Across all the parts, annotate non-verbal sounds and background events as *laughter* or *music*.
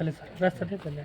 चालेल सर रस्ता नाही चालेल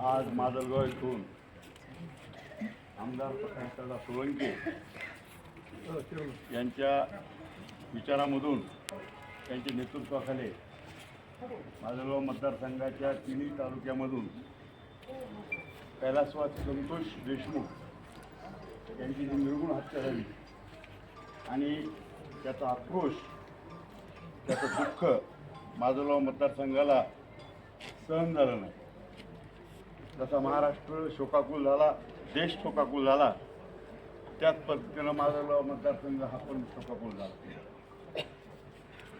आज माजलगाव इथून आमदार प्रकाशदादा सोळंके यांच्या विचारामधून त्यांच्या नेतृत्वाखाली माजलगाव मतदारसंघाच्या तिन्ही तालुक्यामधून कैलासवाद संतोष देशमुख यांची जी निर्गुण हत्या झाली आणि त्याचा आक्रोश त्याचं दुःख माजलगाव मतदारसंघाला सहन झालं नाही. जसा महाराष्ट्र शोकाकुल झाला देश शोकाकुल झाला त्याच पद्धतीनं माझा मतदारसंघ हा पण शोकाकुल झाला.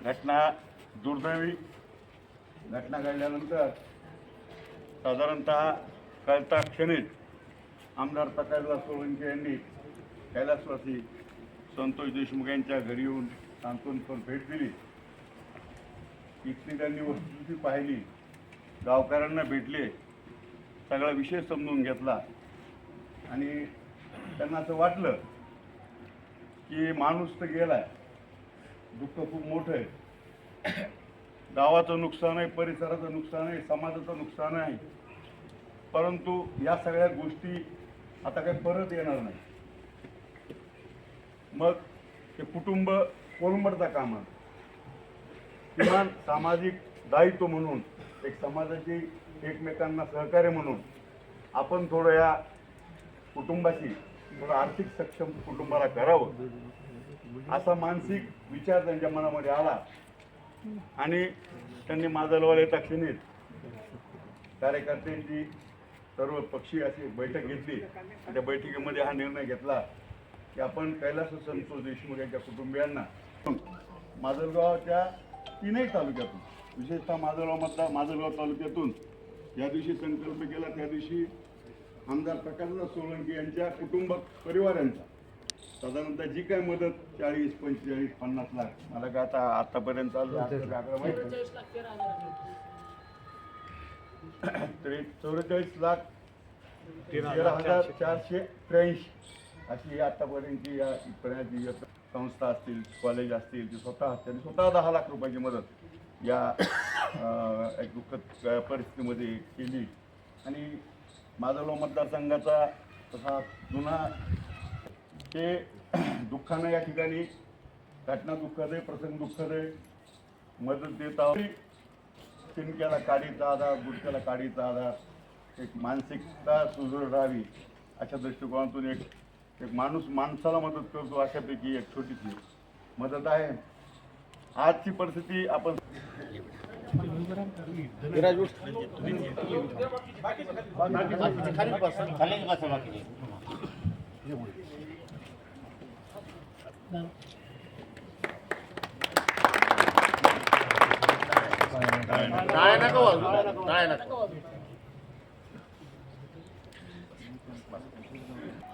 घटना दुर्दैवी. घटना घडल्यानंतर साधारणतः कळता क्षणीच आमदार प्रकाशदास सोळंके यांनी कैलासवासी संतोष देशमुख यांच्या घरी येऊन सांत्वनपर भेट दिली. इथली त्यांनी वस्तुस्थिती पाहिली. गावकऱ्यांना भेटले. सगळा विषय समजून घेतला. आणि त्यांना असं वाटलं की माणूस तर गेलाय. दुःख खूप मोठं आहे. गावाचं नुकसान आहे परिसराचं नुकसान आहे समाजाचं नुकसान आहे. परंतु या सगळ्या गोष्टी आता काही परत येणार नाही. मग ते कुटुंब कोलंबडता कामात किमान सामाजिक दायित्व म्हणून एक समाजाची एकमेकांना सहकार्य म्हणून आपण थोडं या कुटुंबाशी थोडं आर्थिक सक्षम कुटुंबाला करावं असा मानसिक विचार त्यांच्या मनामध्ये आला. आणि त्यांनी माझलवाल येता क्षणीच कार्यकर्त्यांची सर्व पक्षी अशी बैठक घेतली. आणि त्या बैठकीमध्ये हा निर्णय घेतला की आपण कैलास संतोष देशमुख यांच्या कुटुंबियांना माजलगावच्या तीनही तालुक्यातून विशेषतः माजलगाव मतदार माजलगाव तालुक्यातून. या दिवशी संकल्प केला त्या दिवशी आमदार प्रकाशदास सोळंकी यांच्या कुटुंब परिवारांचा. साधारणतः जी काय मदत चाळीस पंचेचाळीस पन्नास लाख. मला काय आता आतापर्यंत चालू तरी चौवेचाळीस लाख तेरा हजार चारशे त्र्याऐंशी अशी आतापर्यंतची या इथपर्यंत या संस्था असतील कॉलेज असतील ती स्वतः त्यांनी स्वतः दहा लाख रुपयाची मदत या एक दुःखद परिस्थितीमध्ये केली. आणि माधवराव मतदारसंघाचा तसा जुना ते दुःखानं या ठिकाणी घटना दुःखद आहे प्रसंग दुःखद आहे मदत देत आहोत. तिनक्याला काडीचा आधार गुडक्याला काडीचा आधार एक मानसिकता सुदृढ राहावी अशा दृष्टिकोनातून एक एक माणूस माणसाला मदत करतो अशापैकी एक छोटीशी मदत आहे. आजची परिस्थिती आपण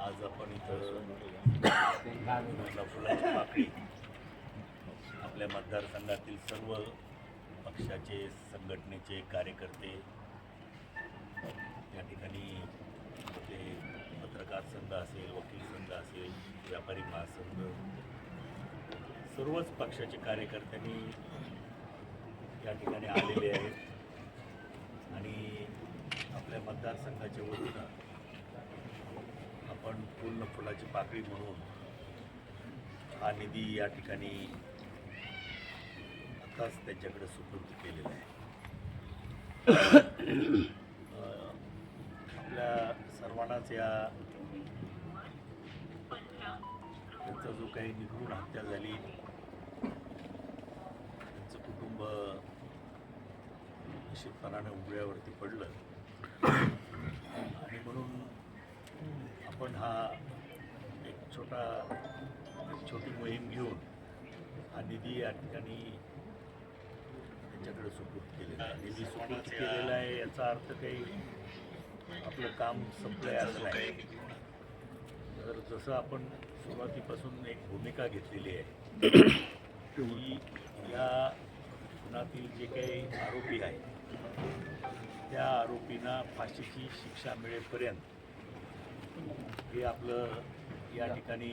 आज आपण इथं फुला फुलाची पाकळी आपल्या मतदारसंघातील सर्व पक्षाचे संघटनेचे कार्यकर्ते या ठिकाणी ते पत्रकार संघ असेल वकील संघ असेल व्यापारी महासंघ सर्वच पक्षाचे कार्यकर्त्यांनी या ठिकाणी आलेले आहेत. आणि आपल्या मतदारसंघाच्या वतीनं आपण पूर्ण फुलाची पाकळी म्हणून हा निधी या ठिकाणी आताच त्यांच्याकडे सुपूर्द केलेला आहे. आपल्या सर्वांनाच या त्यांचा जो काही निर्घृण हत्या झाली त्यांचं कुटुंब निश्चितपणाने उघड्यावरती पडलं. आणि म्हणून आपण हा एक छोटा एक छोटी मोहीम घेऊन हा निधी या ठिकाणी त्यांच्याकडे सुपूर्द केलेला आहे. निधी सुपूर्द केलेला आहे याचा अर्थ काही आपलं काम संपलंय असं नाही. तर जसं आपण सुरुवातीपासून एक भूमिका घेतलेली आहे की या गुन्ह्यातील जे काही आरोपी आहेत त्या आरोपींना फाशीची शिक्षा मिळेपर्यंत हे आपलं या ठिकाणी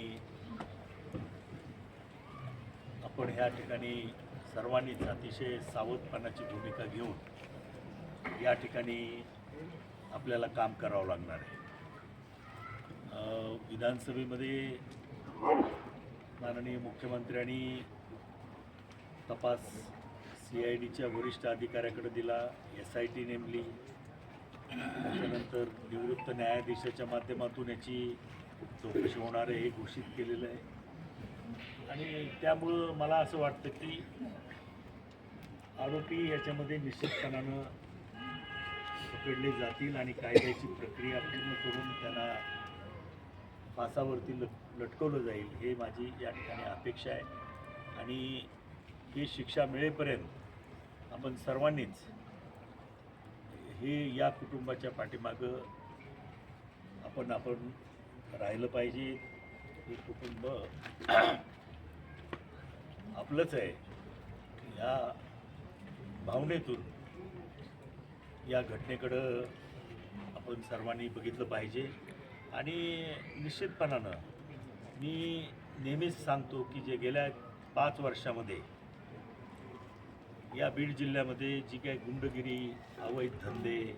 आपण ह्या ठिकाणी सर्वांनीच अतिशय सावधपणाची भूमिका घेऊन या ठिकाणी आपल्याला काम करावं लागणार आहे. विधानसभेमध्ये माननीय मुख्यमंत्र्यांनी तपास सी आय डीच्या वरिष्ठ अधिकाऱ्याकडे दिला एस आय टी नेमली त्याच्यानंतर निवृत्त न्यायाधीशाच्या माध्यमातून याची चौकशी होणार आहे हे घोषित केलेलं आहे. आणि त्यामुळं मला असं वाटतं की आरोपी याच्यामध्ये निश्चितपणानं पकडले जातील आणि कायद्याची प्रक्रिया पूर्ण करून त्यांना फासावरती लट लटकवलं जाईल हे माझी या ठिकाणी अपेक्षा आहे. आणि ही शिक्षा मिळेपर्यंत आपण सर्वांनीच हे या कुटुंबाच्या पाठीमागं आपण आपण राहिलं पाहिजे. हे कुटुंब *clears throat* आपलंच आहे. या भावनेतून या घटनेकडं आपण सर्वांनी बघितलं पाहिजे. आणि निश्चितपणानं मी नेहमीच सांगतो की जे गेल्या पाच वर्षामध्ये या बीड जिल्ह्यामध्ये जी काही गुंडगिरी अवैध धंदे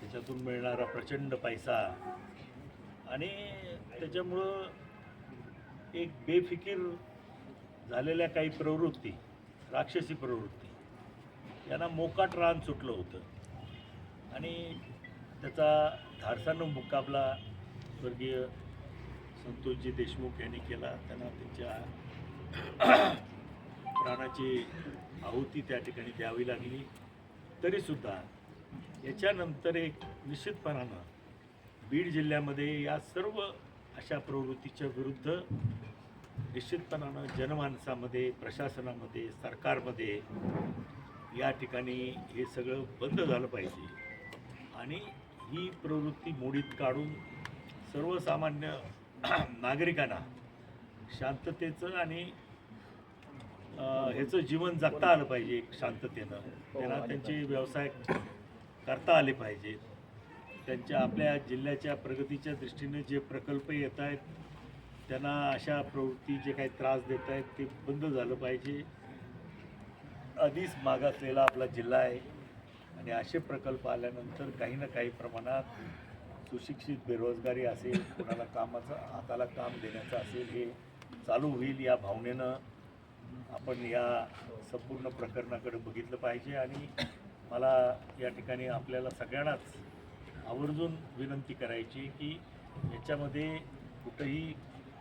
त्याच्यातून मिळणारा प्रचंड पैसा आणि त्याच्यामुळं एक बेफिकीर झालेल्या काही प्रवृत्ती राक्षसी प्रवृत्ती यांना मोकाट रान सुटलं होतं. आणि त्याचा धाडसानं मुकाबला स्वर्गीय संतोषजी देशमुख यांनी केला. त्यांना त्यांच्या प्राणाची आहुती त्या ठिकाणी द्यावी लागली. तरीसुद्धा याच्यानंतर एक निश्चितपणानं बीड जिल्ह्यामध्ये या सर्व अशा प्रवृत्तीच्या विरुद्ध निश्चितपणानं जनमानसामध्ये प्रशासनामध्ये सरकारमध्ये या ठिकाणी हे सगळं बंद झालं पाहिजे. आणि ही प्रवृत्ती मोडीत काढून सर्वसामान्य नागरिकांना शांततेचं आणि ह्याचं जीवन जगता आलं पाहिजे एक शांततेनं. त्यांना त्यांचे व्यवसाय करता आले पाहिजेत. त्यांच्या आपल्या जिल्ह्याच्या प्रगतीच्या दृष्टीने जे प्रकल्प येत आहेत त्यांना अशा प्रवृत्ती जे काही त्रास देत आहेत ते बंद झालं पाहिजे. आधीच मागासलेला आपला जिल्हा आहे आणि असे प्रकल्प आल्यानंतर काही ना काही प्रमाणात सुशिक्षित बेरोजगारी असेल कोणाला कामाचं हाताला काम देण्याचं असेल हे चालू होईल या भावनेनं आपण या संपूर्ण प्रकरणाकडे बघितलं पाहिजे आणि मला या ठिकाणी आपल्याला सगळ्यांनाच आवर्जून विनंती करायची की याच्यामध्ये कुठंही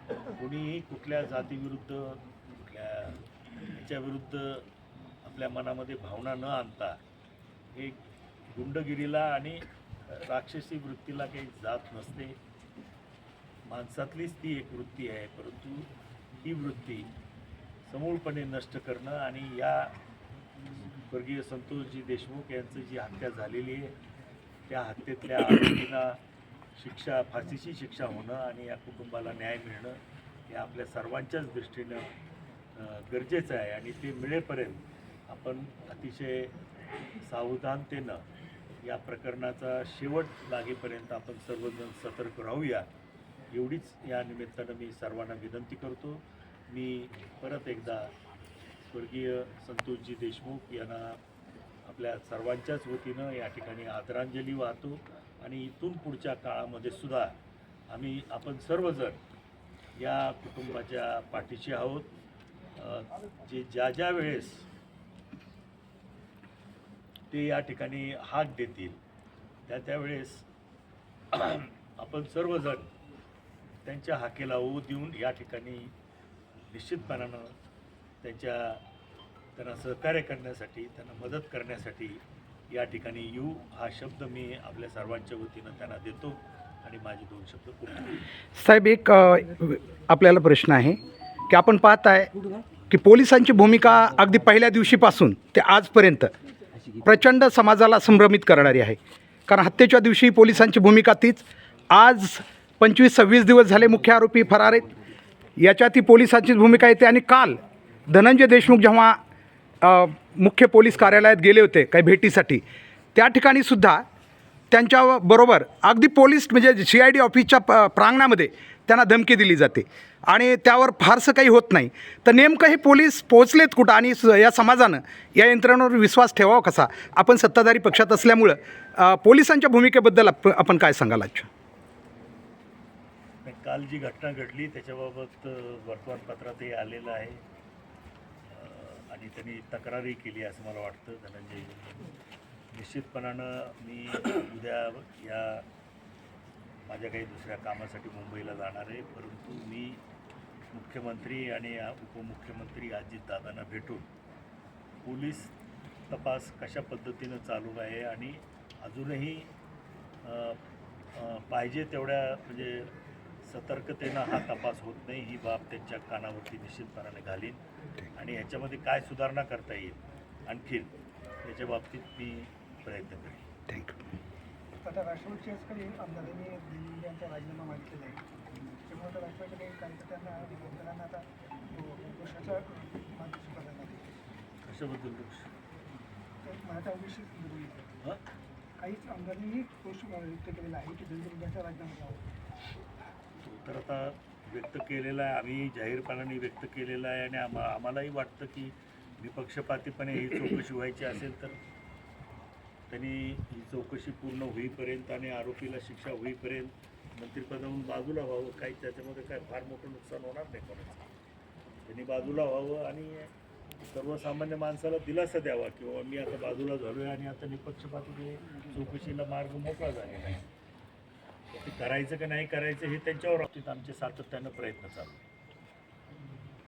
कोणीही कुठल्या जातीविरुद्ध कुठल्या याच्याविरुद्ध आपल्या मनामध्ये भावना न आणता हे गुंडगिरीला आणि राक्षसी वृत्तीला काही जात नसते. माणसातलीच ती एक वृत्ती आहे परंतु ही वृत्ती समूळपणे नष्ट करणं आणि या स्वर्गीय संतोषजी देशमुख यांचं जी हत्या झालेली आहे त्या हत्येतल्या *coughs* आरोपींना शिक्षा फाशीची शिक्षा होणं आणि या कुटुंबाला न्याय मिळणं हे आपल्या सर्वांच्याच दृष्टीनं गरजेचं आहे आणि ते मिळेपर्यंत आपण अतिशय सावधानतेनं या प्रकरणाचा शेवट लागेपर्यंत आपण सर्वजण सतर्क राहूया. एवढीच या निमित्तानं मी सर्वांना विनंती करतो. मी परत एकदा स्वर्गीय संतोषजी देशमुख यांना आपल्या सर्वांच्याच वतीनं या ठिकाणी आदरांजली वाहतो आणि इथून पुढच्या काळामध्ये सुद्धा आम्ही आपण सर्वजण या कुटुंबाच्या पाठीशी आहोत. जे ज्या ज्या वेळेस ते या ठिकाणी हाक देतील त्या त्यावेळेस *clears throat* आपण सर्वजण त्यांच्या हाकेला ऊ देऊन या ठिकाणी निश्चितपणानं त्यांच्या त्यांना सहकार्य करण्यासाठी त्यांना मदत करण्यासाठी या ठिकाणी यू हा शब्द मी आपल्या सर्वांच्या वतीनं त्यांना देतो आणि माझे दोन शब्द पूर्ण साहेब एक आपल्याला प्रश्न आहे की आपण पाहत आहे की पोलिसांची भूमिका अगदी पहिल्या दिवशीपासून ते आजपर्यंत प्रचंड समाजाला संभ्रमित करणारी आहे. कारण हत्येच्या दिवशी पोलिसांची भूमिका तीच. आज पंचवीस सव्वीस दिवस झाले मुख्य आरोपी फरार आहेत. याच्यात ही पोलिसांचीच भूमिका येते. आणि काल धनंजय देशमुख जेव्हा मुख्य पोलीस कार्यालयात गेले होते काही भेटीसाठी त्या ठिकाणी सुद्धा त्यांच्याबरोबर अगदी पोलीस म्हणजे सी आय डी ऑफिसच्या प प्रांगणामध्ये त्यांना धमकी दिली जाते. आणि त्यावर फारसं काही होत नाही. तर नेमकं हे पोलीस पोहोचलेत कुठं? आणि स- या समाजानं या यंत्रणेवर विश्वास ठेवावा कसा? आपण सत्ताधारी पक्षात असल्यामुळं पोलिसांच्या भूमिकेबद्दल आप आपण काय सांगाल आजच्या? काल जी घटना घडली त्याच्याबाबत वर्तमानपत्रातही आलेलं आहे. आणि त्यांनी तक्रारही केली असं मला वाटतं धनंजय. निश्चितपणानं मी उद्या या माझ्या काही दुसऱ्या कामासाठी मुंबईला जाणार आहे. परंतु मी मुख्यमंत्री आणि उपमुख्यमंत्री अजितदादांना भेटून पोलीस तपास कशा पद्धतीनं चालू आहे आणि अजूनही पाहिजे तेवढ्या म्हणजे सतर्कतेनं हा तपास होत नाही ही बाब त्यांच्या कानावरती निश्चितपणाने घालीन आणि ह्याच्यामध्ये काय सुधारणा करता येईल आणखीन याच्या बाबतीत मी प्रयत्न करेन. थँक्यू आता राष्ट्रवादीच्याकडे आमदारांनी दिल्ली यांचा राजीनामा मागितलेला आहे. त्यामुळे आता राष्ट्रवादीच्या काही कार्यकर्त्यांना आमदारांना आता दोषाचा मागे स्वीकारण्यात आले कशाबद्दल दोष? तर मराठा हं? काहीच आमदारांनी दोष व्यक्त केलेला आहे की देवेंद्र यांचा राजीनामा द्यावा. तर आता व्यक्त केलेला आहे आम्ही जाहीरपणाने व्यक्त केलेला आहे आणि आम्हा आम्हालाही वाटतं की निपक्षपातीपणे ही चौकशी व्हायची असेल तर त्यांनी ही चौकशी पूर्ण होईपर्यंत आणि आरोपीला शिक्षा होईपर्यंत मंत्रिपदावरून बाजूला व्हावं. काही त्याच्यामध्ये काय फार मोठं नुकसान होणार नाही कोणाचं. त्यांनी बाजूला व्हावं आणि सर्वसामान्य माणसाला दिलासा द्यावा किंवा मी आता बाजूला झालो आहे आणि आता निपक्षपाती चौकशीला मार्ग मोकळा झालेला आहे. ते करायचं का नाही करायचं हे त्यांच्यावर बाबतीत आमचे सातत्यानं प्रयत्न चालू